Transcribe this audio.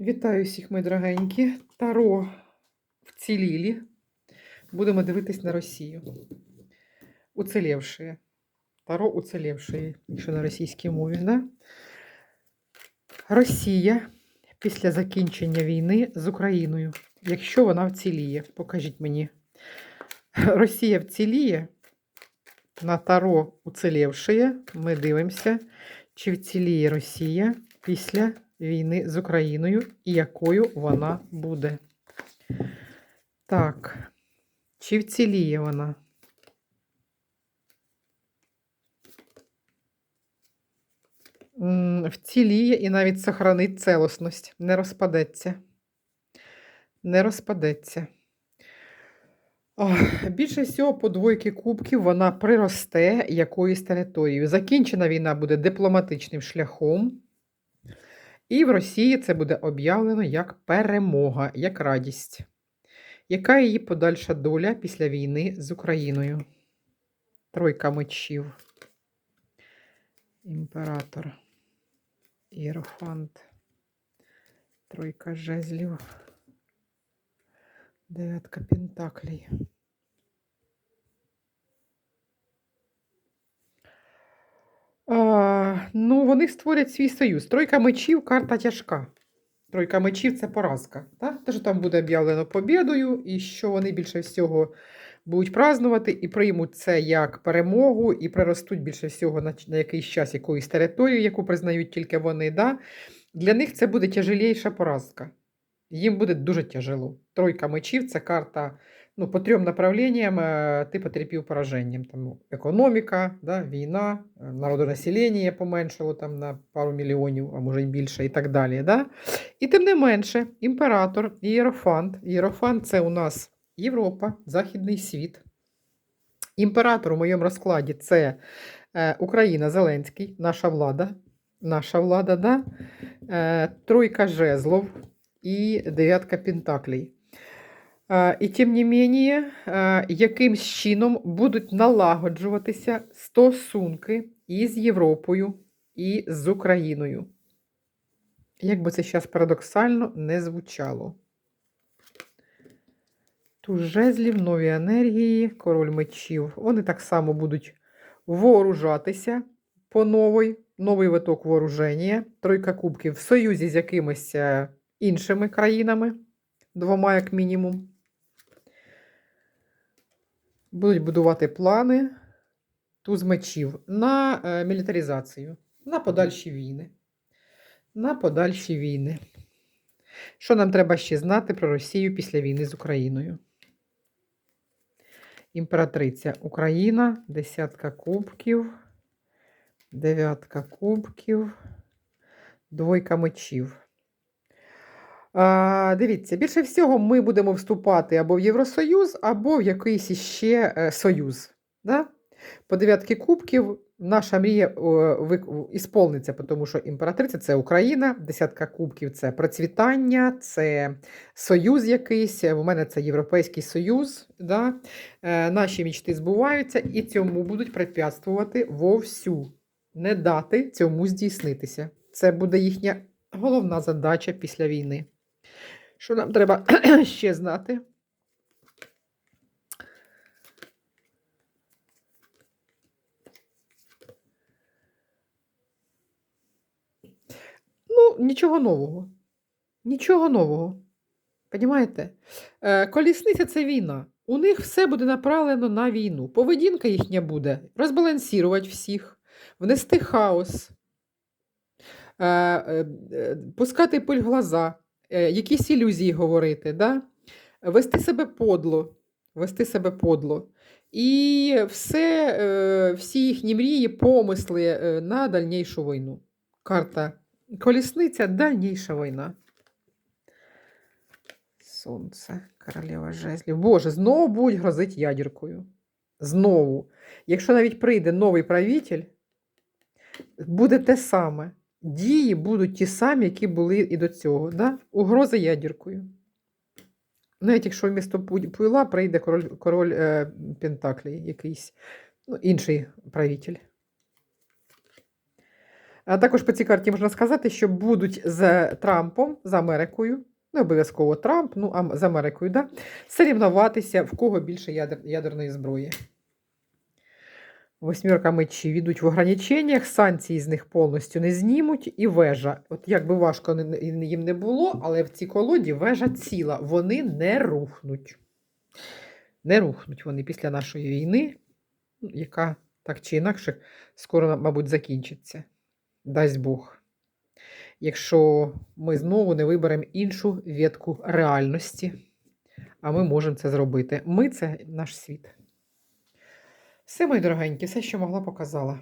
Вітаю всіх, мої дорогенькі. Таро вцілілі. Будемо дивитись на Росію. Уцелевшие. Таро уцелевшие, якщо на російській мові. Да? Росія після закінчення війни з Україною. Якщо вона вціліє, покажіть мені. Росія вціліє. На Таро уцелевшие. Ми дивимося, чи вціліє Росія після війни з Україною і якою вона буде. Так, чи вціліє вона? Вціліє і навіть сохранить целісність, не розпадеться. Не розпадеться. Більше всього, по двойки кубків вона приросте якоюсь територією. Закінчена війна буде дипломатичним шляхом. І в Росії це буде об'явлено як перемога, як радість. Яка її подальша доля після війни з Україною? Тройка мечів. Імператор. Іерофант. Тройка жезлів. Дев'ятка пентаклей. Ну, вони створять свій союз. Тройка мечів карта тяжка. Тройка мечів це поразка. Так? Те, що там буде об'явлено побідою, і що вони більше всього будуть празднувати і приймуть це як перемогу, і приростуть більше всього на, на якийсь час якоїсь території, яку признають тільки вони. Да? Для них це буде тяжеліша поразка. Їм буде дуже тяжело. Тройка мечів це карта ну, по трьом направленням е, ти потерпів пораженням. Там, ну, економіка, да, війна, е, народонаселення поменшало там, на пару мільйонів, а може й більше, і так далі. Да? І тим не менше, імператор, ієрофант. Ієрофант це у нас Європа, Західний світ. Імператор у моєму розкладі це е, Україна, Зеленський, наша влада. Наша влада, да? е, тройка жезлов і дев'ятка пентаклей. І тим не менше, е, якимсь чином будуть налагоджуватися стосунки із Європою і з Україною. Як би це зараз парадоксально не звучало. Туз жезлів, нові енергії, король мечів. Вони так само будуть вооружатися по новій, новий виток вооруження, тройка кубків в союзі з якимись е, іншими країнами, двома як мінімум. Будуть будувати плани туз мечів на е, мілітаризацію, на подальші війни. На подальші війни. Що нам треба ще знати про Росію після війни з Україною? Імператриця Україна, десятка кубків, дев'ятка кубків, двойка мечів. А, дивіться, більше всього ми будемо вступати або в Євросоюз, або в якийсь іще е, союз. Да? По дев'ятки кубків наша мрія ісполниться, тому що імператриця це Україна, десятка кубків це процвітання, це союз якийсь. У мене це Європейський Союз. Да? Е, наші мічти збуваються і цьому будуть препятствувати вовсю. Не дати цьому здійснитися. Це буде їхня головна задача після війни. Що нам треба ще знати? Ну, нічого нового. Нічого нового. Понімаєте? Е, колісниця це війна. У них все буде направлено на війну. Поведінка їхня буде розбалансувати всіх, внести хаос, е, е, пускати пиль в глаза, якісь ілюзії говорити, да? вести себе подло, вести себе подло. І все, е, всі їхні мрії, помисли е, на дальнішу війну. Карта Колісниця дальніша війна. Сонце, королева жезлів. Боже, знову будуть грозити ядеркою. Знову. Якщо навіть прийде новий правитель, буде те саме. Дії будуть ті самі, які були і до цього. Да? Угроза ядеркою. Навіть якщо вмісто Пуйла прийде король, король е, Пентаклі, якийсь ну, інший правитель. А також по цій карті можна сказати, що будуть з Трампом, з Америкою, не обов'язково Трамп, ну а з Америкою, да, сорівнуватися, в кого більше ядер, ядерної зброї. Восьмірка мечів йдуть в ограниченнях, санкції з них повністю не знімуть, і вежа. От як би важко їм не було, але в цій колоді вежа ціла. Вони не рухнуть. Не рухнуть вони після нашої війни, яка так чи інакше скоро, мабуть, закінчиться. Дасть Бог. Якщо ми знову не виберемо іншу ветку реальності, а ми можемо це зробити. Ми це наш світ. Все, мої дорогенькі, все, що могла, показала.